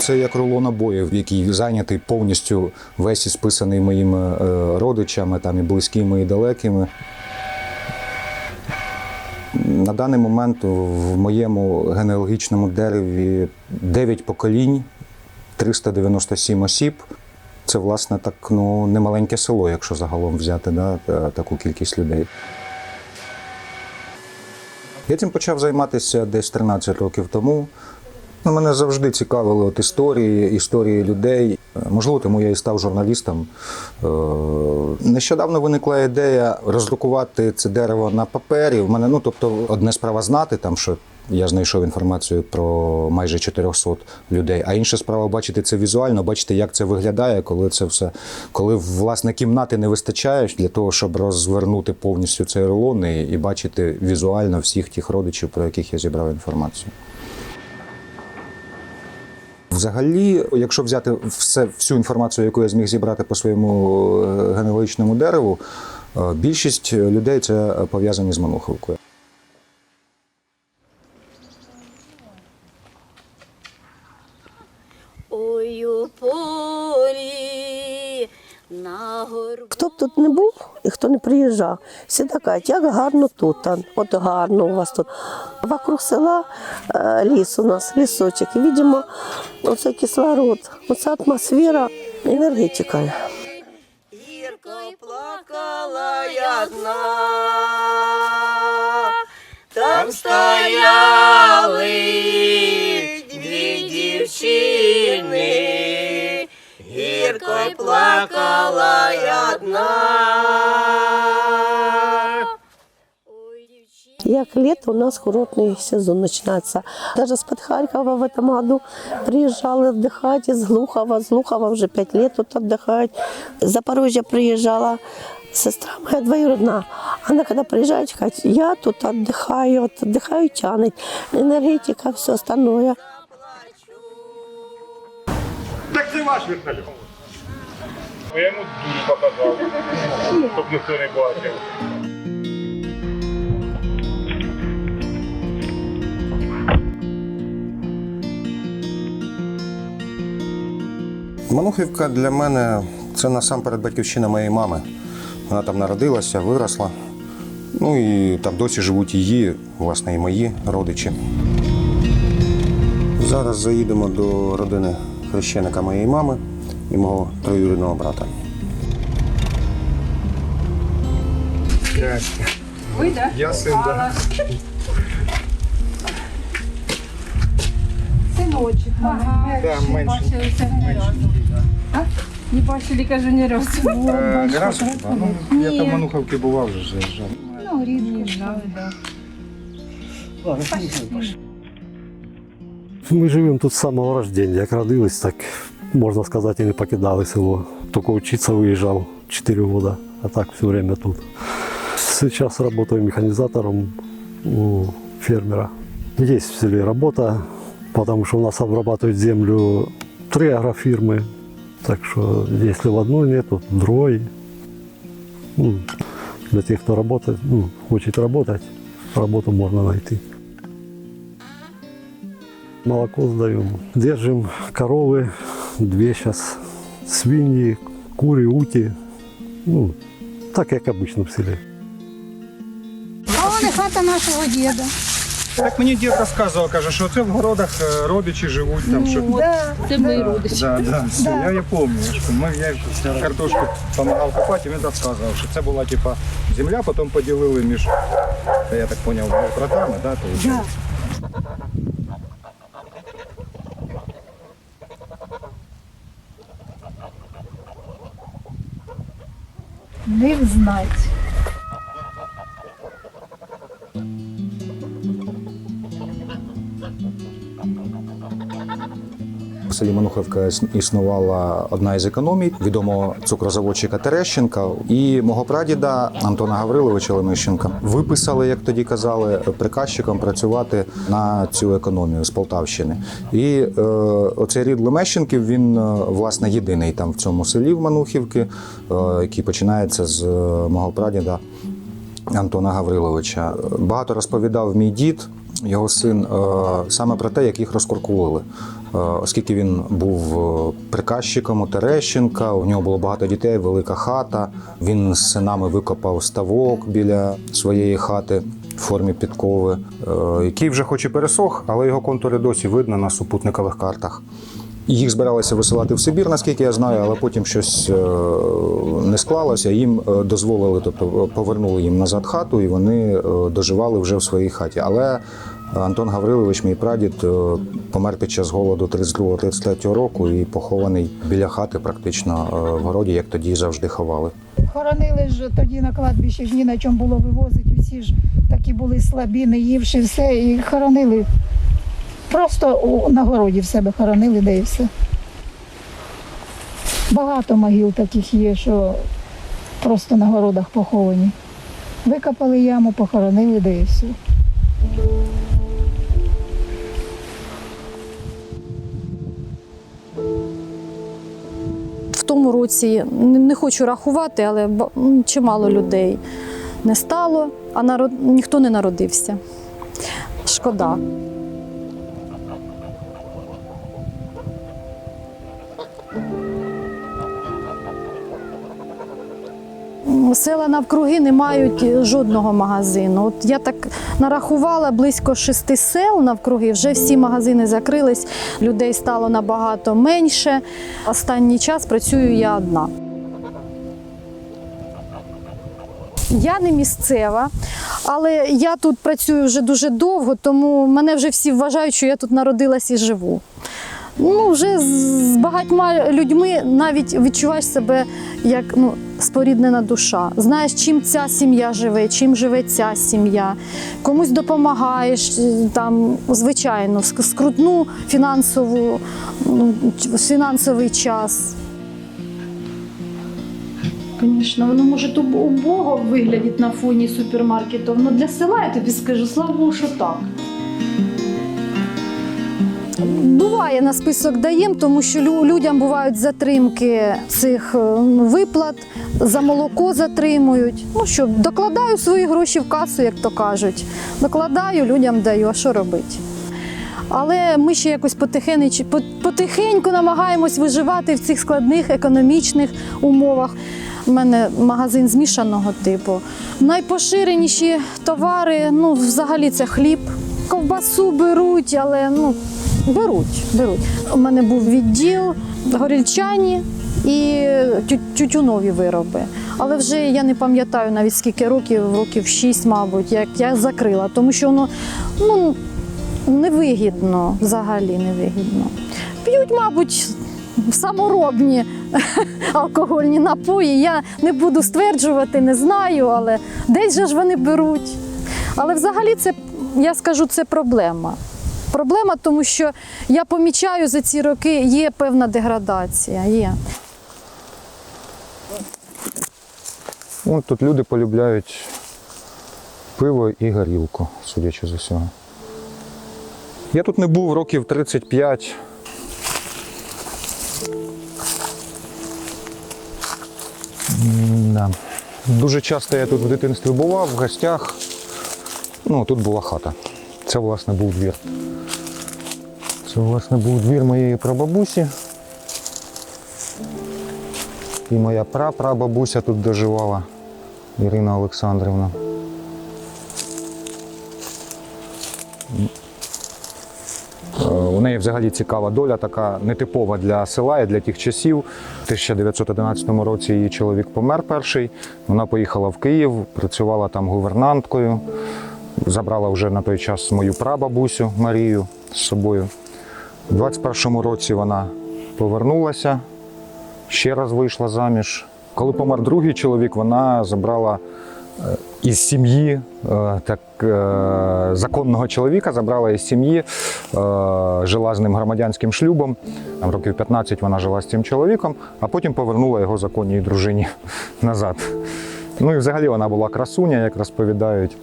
Це як рулон набоїв, який зайнятий повністю весь і списаний моїми е, родичами, там і близькими, і далекими. На даний момент в моєму генеалогічному дереві 9 поколінь, 397 осіб. Це, власне, так ну, немаленьке село, якщо загалом взяти да, таку кількість людей. Я цим почав займатися десь 13 років тому. Ну, Мене завжди цікавили от історії, історії людей. Можливо, тому я і став журналістом. Е, Нещодавно виникла ідея роздрукувати це дерево на папері. В мене, ну тобто, одне справа знати там, що я знайшов інформацію про майже 400 людей. А інша справа бачити це візуально, бачити, як це виглядає, коли це все, коли власне кімнати не вистачає для того, щоб розвернути повністю цей рулон і, і бачити візуально всіх тих родичів, про яких я зібрав інформацію. Взагалі, якщо взяти все, всю інформацію, яку я зміг зібрати по своєму е, генеалогічному дереву, е, більшість людей це пов'язані з Мануховкою. Ой у полі на горбу. Хто б тут не був і хто не приїжджав, всі кажуть, як гарно тут, от гарно у вас тут. Вокруг села е, ліс у нас, лісочок. І видимо, оце кислород, оця атмосфера, енергетика. Гірко плакала я одна, там стояли плакала я одна. Ой, дівчина. Як лето у нас курортный сезон начинается. Даже с-под Харькова в этом году приезжали отдыхать, из Глухова. С Глухова уже пять лет тут отдыхать. С Запорожья приезжала сестра моя двоюродна. Она когда приезжает, говорит, я тут отдыхаю, вот отдыхаю, тянет. Энергетика, все остальное. Так це ваш вертольот. Я йому дуже показав, щоб ніхто не бачив. Манухівка для мене це насамперед батьківщина моєї мами. Вона там народилася, виросла. Ну і там досі живуть її, власне, і мої родичі. Зараз заїдемо до родини хрещеника моєї мами і мого троюрідного брата. Я син, да. Синочок, ага. Да, Ще менше. бачилися ні разу. А? Не бачили, кажу, ні разу. Е, Не раз хіба? Ну, я там в Мануховці бував вже заїжджав. Ну, рідні знали, так. Ми живемо тут з самого рождения. Як родились, так можна сказати, і не покидали село. Тільки вчитися виїжджав 4 роки, а так все время тут. Сейчас работаю механизатором у фермера. Есть в селе работа, потому что у нас обрабатывают землю три агрофирмы. Так что если в одной нет, то в другой. Ну, для тех, кто работает, ну, хочет работать, работу можно найти. Молоко сдаем. Держим коровы, две сейчас, свиньи, кури, уті. Ну, так як обычно в селі. А вон і хата нашого діда. Так мені дід розказував, каже, що це в городах е, родичі живуть там. Що... Це мої родичі. Да, да, все, я, я пам'ятаю, що ми, я картошку допомагав копати, і він розказував, що це була типа земля, потім поділили між, я так зрозумів, братами, да, то Не знать. Селі Мануховка іс- існувала одна із економій відомого цукрозаводчика Терещенка і мого прадіда Антона Гавриловича Лемищенка виписали, як тоді казали, приказчиком працювати на цю економію з Полтавщини. І е, оцей рід Лемещенків він е, власне єдиний там в цьому селі в Манухівки, е, який починається з е, мого прадіда Антона Гавриловича. Багато розповідав мій дід його син е, саме про те, як їх розкуркулили. Е, Оскільки він був е, приказчиком у Терещенка, у нього було багато дітей, велика хата. Він з синами викопав ставок біля своєї хати в формі підкови, е, який вже хоч і пересох, але його контури досі видно на супутникових картах. Їх збиралися висилати в Сибір, наскільки я знаю, але потім щось не склалося. Їм дозволили, тобто повернули їм назад хату, і вони доживали вже в своїй хаті. Але Антон Гаврилович, мій прадід, е, помер під час голоду 32-33 року і похований біля хати, практично е, в городі, як тоді завжди ховали. Хоронили ж тоді на кладбищі ні на чому було вивозити. Усі ж такі були слабі, не ївши все, і хоронили. Просто на городі в себе хоронили, де і все. Багато могил таких є, що просто на городах поховані. Викопали яму, похоронили, де і все. Році не хочу рахувати, але чимало людей не стало, а народ ніхто не народився. Шкода. Села навкруги не мають жодного магазину. От я так нарахувала близько шести сел навкруги. Вже всі магазини закрились, людей стало набагато менше. Останній час працюю я одна. Я не місцева, але я тут працюю вже дуже довго, тому мене вже всі вважають, що я тут народилась і живу. Ну, вже з багатьма людьми навіть відчуваєш себе як ну, споріднена душа. Знаєш, чим ця сім'я живе, чим живе ця сім'я. Комусь допомагаєш, е, там, звичайно, скрутну фінансову, ну, фінансовий час. Звісно, воно може уб- убого виглядить на фоні супермаркетів, але для села я тобі скажу, слава Богу, що так. Буває на список даємо, тому що людям бувають затримки цих е, виплат, за молоко затримують. Ну що, докладаю свої гроші в касу, як то кажуть. Докладаю, людям даю, а що робити? Але ми ще якось потихеньку намагаємось виживати в цих складних економічних умовах. У мене магазин змішаного типу. Найпоширеніші товари, ну, взагалі це хліб. Ковбасу беруть, але ну, беруть, беруть. У мене був відділ горільчані і тютюнові вироби. Але вже я не пам'ятаю навіть скільки років, років 6, мабуть, як я закрила, тому що воно ну, невигідно, взагалі невигідно. П'ють, мабуть, саморобні алкогольні напої. Я не буду стверджувати, не знаю, але десь же ж вони беруть. Але взагалі це, я скажу, це проблема. Проблема, тому що я помічаю за ці роки, є певна деградація. Є. От тут люди полюбляють пиво і горілку, судячи з усього. Я тут не був років 35. М-да. Дуже часто я тут в дитинстві бував, в гостях. Ну, тут була хата. Це, власне, був двір. Це, власне, був двір моєї прабабусі. І моя прапрабабуся тут доживала, Ірина Олександрівна. Е, У неї взагалі цікава доля, така нетипова для села і для тих часів. У 1911 році її чоловік помер перший. Вона поїхала в Київ, працювала там гувернанткою, забрала вже на той час мою прабабусю Марію з собою. У 21-му році вона повернулася, ще раз вийшла заміж. Коли помер другий чоловік, вона забрала е, із сім'ї е, так, е, законного чоловіка, забрала із сім'ї, жила з ним громадянським шлюбом. Там років 15 вона жила з цим чоловіком, а потім повернула його законній дружині назад. Ну і взагалі вона була красуня, як розповідають.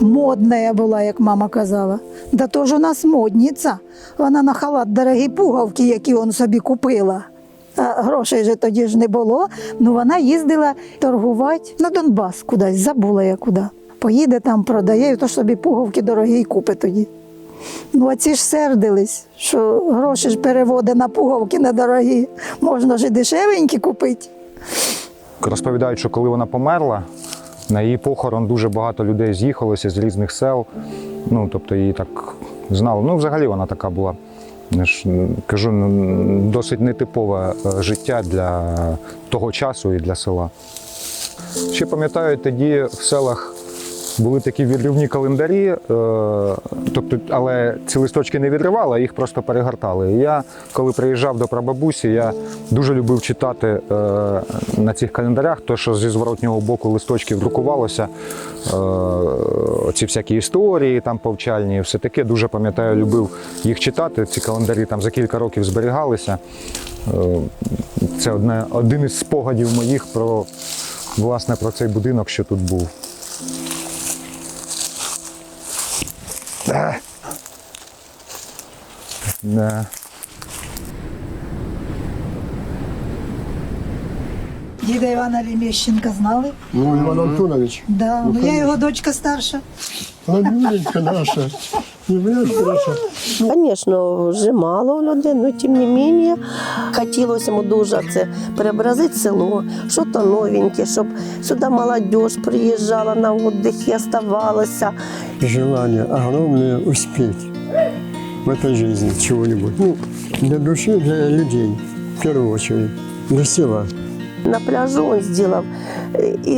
Модная була, як мама казала. Да то ж у нас модниця. Вона на халат дорогі пуговки, які он собі купила. А грошей же тоді ж не було. Ну вона їздила торгувати на Донбас кудись, забула я куди. Поїде там, продає, і то собі пуговки дорогі й купить тоді. Ну, а ці ж сердились, що гроші ж переводить на пуговки недорогі. Можна ж і дешевенькі купити. Розповідають, що коли вона померла, на її похорон дуже багато людей з'їхалося з різних сел. Ну, тобто її так знали. Ну, взагалі вона така була. Ж кажу, ну, досить нетипове е, життя для того часу і для села. Ще пам'ятаю, тоді в селах були такі відривні календарі, е, тобто, але ці листочки не відривали, їх просто перегортали. І я, коли приїжджав до прабабусі, я дуже любив читати е, на цих календарях, то, що зі зворотнього боку листочків друкувалося, е, ці всякі історії там повчальні, все таке. Дуже пам'ятаю, любив їх читати. Ці календарі там за кілька років зберігалися. Це одне, один із спогадів моїх про, власне, про цей будинок, що тут був. Да. Діда Івана Леміщенка знали? Ну, Иван Антонович, Да. Ну, я його дочка старша. Владимирка наша, наша. Звісно, вже мало людей, але тим не менше хотілося йому дуже це преобразити село, щось новеньке, щоб сюди молодь приїжджала на віддих і оставалася. Желание огромное успеть в этой жизни чего-нибудь. Ну, для души, для людей, в первую очередь, для села. На пляжу он е, і,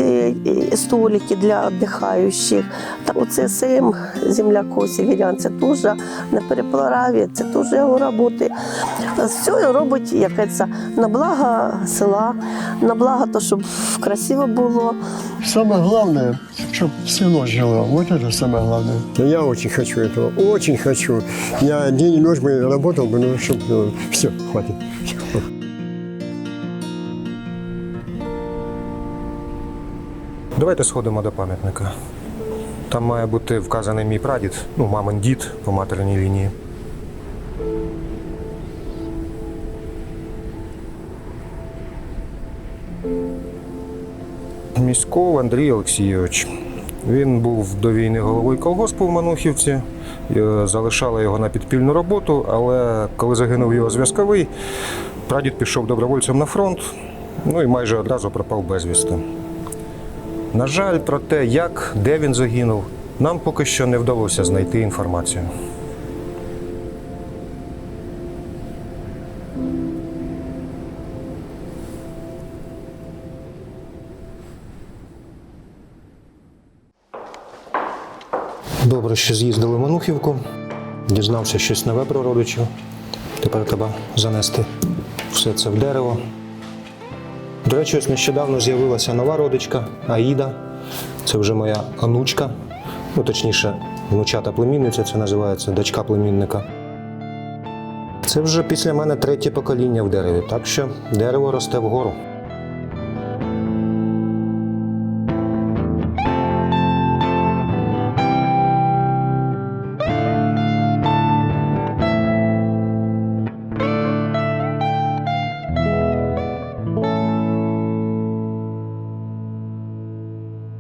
і столики для віддихаючих. Та оце СМ земляко северян, це теж на переплаві, це теж його роботи. Все робить як це, на благо села, на благо то, щоб красиво було. Самое главное, чтобы село жило. Вот это самое главное. Я очень хочу этого, очень хочу. Я день и ночь бы работал бы, но чтобы все, хватит. Давайте сходимо до пам'ятника. Там має бути вказаний мій прадід, ну, мамин дід по материнній лінії. Міськов Андрій Олексійович. Він був до війни головою колгоспу в Манухівці, е, залишали його на підпільну роботу, але коли загинув його зв'язковий, прадід пішов добровольцем на фронт, ну і майже одразу пропав безвісти. На жаль, про те, як, де він загинув, нам поки що не вдалося знайти інформацію. Добре, що з'їздили в Манухівку, дізнався щось нове про родичів. Тепер треба занести все це в дерево. До речі, ось нещодавно з'явилася нова родичка Аїда. Це вже моя онучка, ну точніше, внучата племінниця, це називається дочка племінника. Це вже після мене третє покоління в дереві, так що дерево росте вгору.